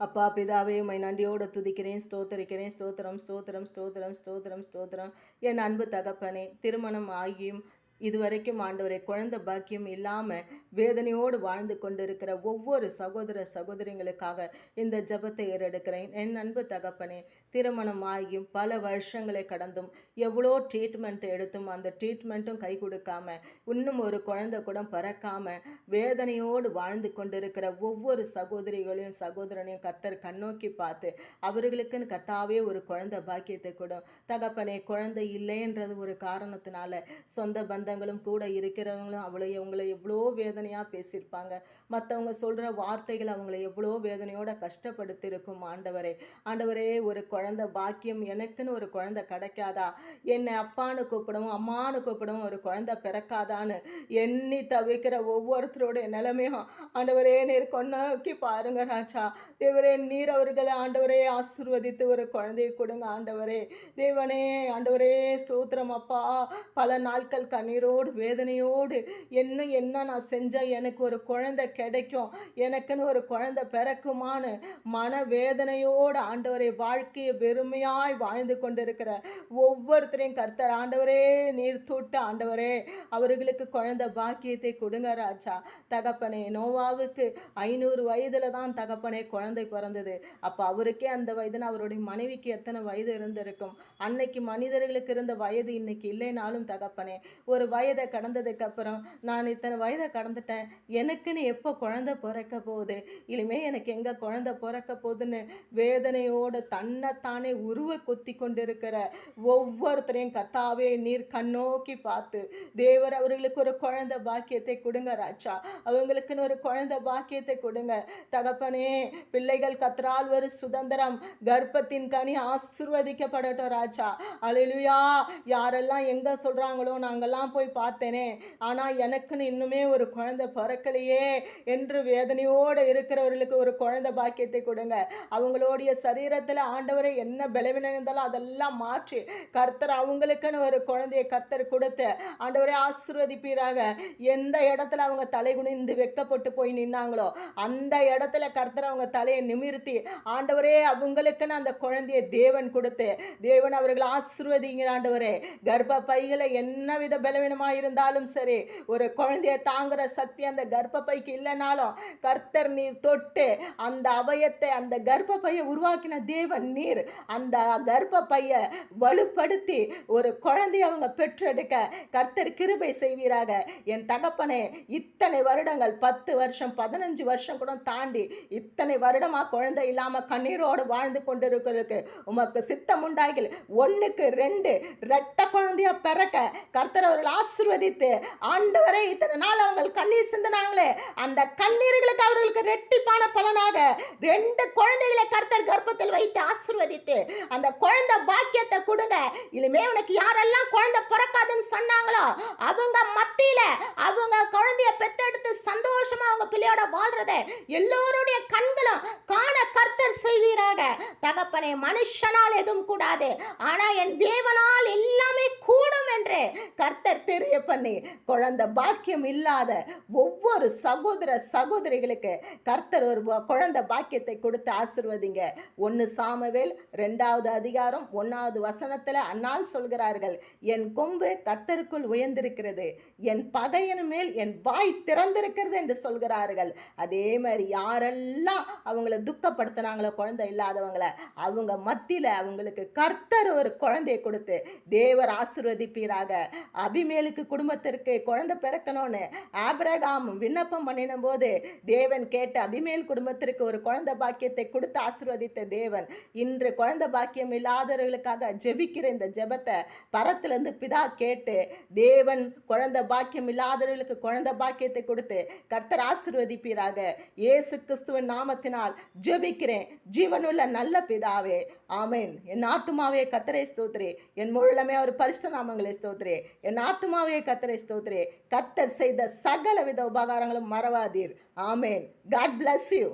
அப்பா பிதாவே உமை நன்றியோடு துதிக்கிறேன் ஸ்தோத்தரிக்கிறேன். ஸ்தோத்திரம் ஸ்தோத்திரம் ஸ்தோத்திரம் ஸ்தோத்திரம் ஸ்தோத்திரம். என் அன்பு தகப்பனே திருமணம் ஆகியும் இதுவரைக்கும் ஆண்டவரை குழந்தை பாக்கியம் இல்லாமல் வேதனையோடு வாழ்ந்து கொண்டிருக்கிற ஒவ்வொரு சகோதர சகோதரிகளுக்காக இந்த ஜெபத்தை ஏறெடுக்கிறேன். என் அன்பு தகப்பனே திருமணம் ஆகியும் பல வருஷங்களை கடந்தும் எவ்வளோ ட்ரீட்மெண்ட் எடுத்தும் அந்த ட்ரீட்மெண்ட்டும் கை கொடுக்காம இன்னும் ஒரு குழந்தை கூட பறக்காமல் வேதனையோடு வாழ்ந்து கொண்டிருக்கிற ஒவ்வொரு சகோதரிகளையும் சகோதரனையும் கத்தர் கண்ணோக்கி பார்த்து அவர்களுக்குன்னு கத்தாவே ஒரு குழந்தை பாக்கியத்தை கொடும் தகப்பனே குழந்தை இல்லைன்றது ஒரு காரணத்தினால சொந்த சொந்தங்களும் கூட இருக்கிறவங்களும் அவ்வளோ அவங்கள எவ்வளோ வேதனையாக பேசியிருப்பாங்க. மற்றவங்க சொல்கிற வார்த்தைகள் அவங்கள எவ்வளோ வேதனையோட கஷ்டப்படுத்தியிருக்கும் ஆண்டவரே. ஆண்டவரே ஒரு குழந்தை பாக்கியம் எனக்குன்னு ஒரு குழந்தை கிடைக்காதா? என்னை அப்பான்னு கூப்பிடவும் அம்மானு கூப்பிடவும் ஒரு குழந்தை பிறக்காதான்னு எண்ணி தவிக்கிற ஒவ்வொருத்தருடைய நிலைமையும் ஆண்டவரே நீர் கொண்டாக்கி பாருங்க ராஜா. தேவரே நீர் அவர்களை ஆண்டவரே ஆசிர்வதித்து ஒரு குழந்தையை கொடுங்க ஆண்டவரே. தேவனே ஆண்டவரே ஸ்தோத்திரம் அப்பா. பல நாட்கள் கண்ணீரோடு வேதனையோடு என்ன என்ன நான் செஞ்சால் எனக்கு ஒரு குழந்தை கிடைக்கும் எனக்குன்னு ஒரு குழந்தை பிறக்குமான்னு மன வேதனையோடு ஆண்டவரை வாழ்க்கையை வெறுமையாய் வாழ்ந்து கொண்டிருக்கிற ஒவ்வொருத்தரையும் கர்த்தர் ஆண்டவரே நீர் தொட்டு ஆண்டவரே அவர்களுக்கு குழந்தை பாக்கியத்தை கொடுங்க ராஜா. தகப்பனே நோவாவுக்கு ஐநூறு வயதில் தான் தகப்பனே குழந்தை பிறந்தது. அப்போ அவருக்கே அந்த வயதுன்னு அவருடைய மனைவிக்கு எத்தனை வயது இருந்திருக்கும்? அன்னைக்கு மனிதர்களுக்கு இருந்த வயது இன்னைக்கு இல்லைனாலும் தகப்பனே ஒரு வயதை கடந்ததுக்கு அப்புறம் நான் இத்தனை வயதை கடந்துட்டேன். எனக்குன்னு எப்போ குழந்தை பிறக்க போகுது? இனிமே எனக்கு எங்கே குழந்தை பிறக்க போகுதுன்னு வேதனையோடு தன்னைத்தானே உருவ கொத்தி கொண்டிருக்கிற ஒவ்வொருத்தரையும் கத்தாவே நீர் கண்ணோக்கி பார்த்து தேவர் அவர்களுக்கு ஒரு குழந்தை பாக்கியத்தை கொடுங்க ராஜா. அவங்களுக்குன்னு ஒரு குழந்தை பாக்கியத்தை கொடுங்க. தகப்பனே பிள்ளைகள் கத்தரால் ஒரு சுதந்திரம் கர்ப்பத்தின் கனி ஆசிர்வதிக்கப்படட்டும் ராஜா. அழிலுயா யாரெல்லாம் எங்கே சொல்கிறாங்களோ நாங்கள்லாம் போய் பார்த்தேனே. ஆனால் எனக்குன்னு இன்னுமே ஒரு குழந்தை பிறக்கலையே என்று வேதனையோடு இருக்கிறவர்களுக்கு ஒரு குழந்தை பாக்கியத்தை கொடுங்க. அவங்களுடைய சரீரத்தில் ஆண்டவரை என்ன பலவீனம் இருந்தாலும் அதெல்லாம் மாற்றி கர்த்தர் அவங்களுக்குன்னு ஒரு குழந்தையை கர்த்தர் கொடுத்து ஆண்டவரை ஆசிர்வதிப்பீராக. எந்த இடத்துல அவங்க தலை குனிந்து வெக்கப்பட்டு போய் நின்னாங்களோ அந்த இடத்துல கர்த்தர் அவங்க தலையை நிமிர்த்தி ஆண்டவரே அவங்களுக்குன்னு அந்த குழந்தையை தேவன் கொடுத்து தேவன் அவர்களை ஆசிர்வதிங்க ஆண்டவரே. கர்ப்ப பைகளை என்ன வித பலவீனமாக இருந்தாலும் சரி ஒரு குழந்தையை தாங்குற சக்தி அந்த கர்ப்பப்பைக்கு இல்லைனாலும் கர்த்தர் நீர் தொட்டு அந்த அவயத்தை அந்த கர்ப்பப்பையை உருவாக்கின தேவன் நீர் அந்த கர்ப்ப வலுப்படுத்தி ஒரு குழந்தைய அவங்க பெற்றெடுக்க கர்த்தர் கிருபை செய்வீராக. என் தகப்பனே இத்தனை வருடங்கள் பத்து வருஷம் பதினஞ்சு வருஷம் கூட தாண்டி இத்தனை வருடமா குழந்தை இல்லாம கண்ணீரோடு வாழ்ந்து கொண்டிருக்கிறதுக்கு உமக்கு சித்தம் உண்டாகில் ஒண்ணுக்கு ரெண்டு ரெட்ட குழந்தையா பிறக்க கர்த்தர் அவர்கள் ஆசிர்வதித்து ஆண்டவரே இத்தனை நாள் அவங்க கண்ணீர் சிந்தினாங்களே அந்த கண்ணீர்களுக்கு அவர்களுக்கு ரெட்டிப்பான பலனாக ரெண்டு குழந்தைகளை கர்த்தர் கர்ப்பத்தில் வைத்து ஆசிர்வதித்து அந்த குழந்தை பாக்கியத்தை கொடுங்க. இனிமே உனக்கு யாரெல்லாம் குழந்தை பிறக்காதுன்னு சொன்னாங்களோ அவங்க மத்தியில அவங்க குழந்தைய பெத்தெடுத்து சந்தோஷமா அவங்க பிள்ளையோட வாழ்றத எல்லோருடைய கண்களும் காண கர்த்தர் செய்வீராக. தகப்பனே மனுஷனால் எதுவும் கூடாது. ஆனா என் தேவனால் எல்லாமே கூட என்று கர்த்தர் தெரிய பண்ணி குழந்தை பாக்கியம் இல்லாத ஒவ்வொரு சகோதர சகோதரிகளுக்கு கர்த்தர் ஒரு குழந்தை பாக்கியத்தை கொடுத்து ஆசிர்வதிங்க. ஒன்று சாமவேல் ரெண்டாவது அதிகாரம் ஒன்றாவது வசனத்தில் அன்னால் சொல்கிறார்கள் என் கொம்பு கர்த்தருக்குள் உயர்ந்திருக்கிறது என் பகையின் மேல் என் வாய் திறந்திருக்கிறது என்று சொல்கிறார்கள். அதே மாதிரி யாரெல்லாம் அவங்கள துக்கப்படுத்தினாங்களோ குழந்தை இல்லாதவங்கள அவங்க மத்தியில் அவங்களுக்கு கர்த்தர் ஒரு குழந்தையை கொடுத்து தேவர் ஆசிர்வதிப்பீர் செய்கிறாங்க. அபிமேலுக்கு குடும்பத்திற்கு குழந்தை பிறக்கணும்னு ஆபிரகாம் விண்ணப்பம் பண்ணின போது தேவன் கேட்டு அபிமேல் குடும்பத்திற்கு ஒரு குழந்தை பாக்கியத்தை கொடுத்து ஆசிர்வதித்த தேவன். இன்று குழந்தை பாக்கியம் இல்லாதவர்களுக்காக ஜெபிக்கிற இந்த ஜெபத்தை பரத்திலிருந்து பிதா கேட்டு தேவன் குழந்தை பாக்கியம் இல்லாதவர்களுக்கு குழந்தை பாக்கியத்தை கொடுத்து கர்த்தர் ஆசிர்வதிப்பீராக. இயேசு கிறிஸ்துவின் நாமத்தினால் ஜெபிக்கிறேன். ஜீவனுள்ள நல்ல பிதாவே. ஆமேன். என் ஆத்துமாவே கத்தரை ஸ்தோத்ரே. என் முழுமே அவர் பரிசு நாமங்களை ஸ்தோத்ரே என் ஆத்மாவே கத்தரை ஸ்தோத்ரே கத்தர் செய்த சகல வித உபகாரங்களும் மறவாதீர். ஆமேன். God bless you